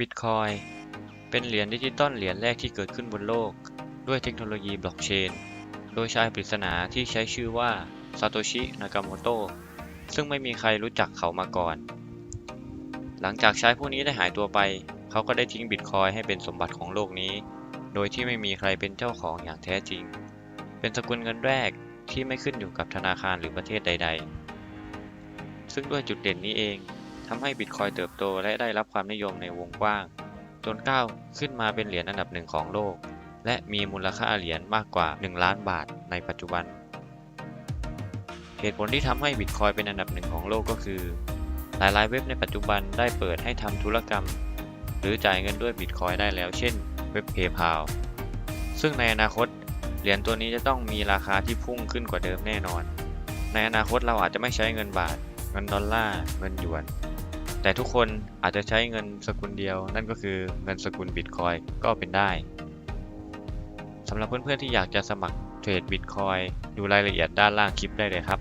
บิตคอยเป็นเหรียญดิจิตอลเหรียญแรกที่เกิดขึ้นบนโลก ด้วยเทคโนโลยีบล็อกเชน โดยชายปริศนาที่ใช้ชื่อว่าซาโตชิ นากาโมโตะ ซึ่งไม่มีใครรู้จักเขามาก่อน หลังจากชายผู้นี้ได้หายตัวไป เขาก็ได้ทิ้งบิตคอยให้เป็นสมบัติของโลกนี้ โดยที่ไม่มีใครเป็นเจ้าของอย่างแท้จริง เป็นสกุลเงินแรกที่ไม่ขึ้นอยู่กับธนาคารหรือประเทศใด ๆ ซึ่งด้วยจุดเด่นนี้เอง ทำให้บิตคอยเติบโตและได้รับความนิยมในวงกว้าง จนก้าวขึ้นมาเป็นเหรียญอันดับหนึ่งของโลก และมีมูลค่าเหรียญมากกว่า 1 ล้านบาทในปัจจุบัน เหตุผลที่ทำให้บิตคอยเป็นอันดับหนึ่งของโลกก็คือ หลายๆเว็บในปัจจุบันได้เปิดให้ทำธุรกรรม หรือจ่ายเงินด้วยบิตคอยได้แล้ว เช่น เว็บ PayPal ซึ่งในอนาคตเหรียญตัวนี้จะต้องมีราคาที่พุ่งขึ้นกว่าเดิมแน่นอน ในอนาคตเราอาจจะไม่ใช้เงินบาท เงินดอลลาร์ เงินหยวน แต่ทุกคนอาจจะใช้เงินสกุลเดียว นั่นก็คือเงินสกุลบิตคอยก็เป็นได้สำหรับเพื่อนๆที่อยากจะสมัครเทรดบิตคอยดูรายละเอียดด้านล่างคลิปได้เลยครับ